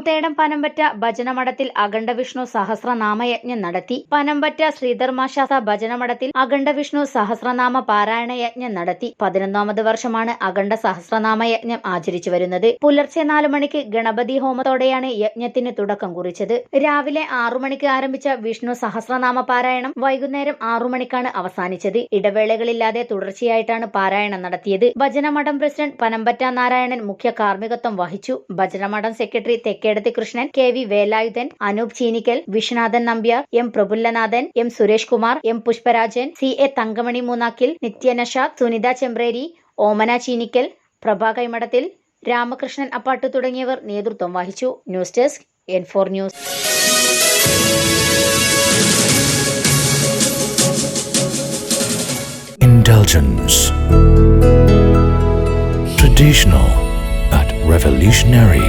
Moothedam Panambatta ഭജനമഠത്തിൽ അഖണ്ഡ വിഷ്ണു സഹസ്രനാമയജ്ഞം നടത്തി. പനമ്പറ്റ ശ്രീധർമാശാസ ഭജനമഠത്തിൽ അഖണ്ഡ വിഷ്ണു സഹസ്രനാമ പാരായണ യജ്ഞം നടത്തി. പതിനൊന്നാമത് വർഷമാണ് അഖണ്ഡ സഹസ്രനാമയജ്ഞം ആചരിച്ചു വരുന്നത്. പുലർച്ചെ നാലു മണിക്ക് ഗണപതി ഹോമത്തോടെയാണ് യജ്ഞത്തിന് തുടക്കം കുറിച്ചത്. രാവിലെ ആറു മണിക്ക് ആരംഭിച്ച വിഷ്ണു സഹസ്രനാമ പാരായണം വൈകുന്നേരം ആറു മണിക്കാണ് അവസാനിച്ചത്. ഇടവേളകളില്ലാതെ തുടർച്ചയായിട്ടാണ് പാരായണം നടത്തിയത്. ഭജനമഠം പ്രസിഡന്റ് പനമ്പറ്റ നാരായണൻ മുഖ്യ കാർമ്മികത്വം വഹിച്ചു. ഭജനമഠം secretary Thekkedath Krishnan K V Velayudhan Anoop Cheenikkal Viswanathan Nambiar M Prafullanathan M Suresh Kumar M Pushparajan C A Thankamani Moonnakkil Nithyanashad Sunitha Chembreri Omana Cheenikkal Prabha Kaimadathil Ramakrishnan Appatt തുടങ്ങിയവർ നേതൃത്വം വഹിച്ചു news desk N four news Indulgence. Traditional but revolutionary.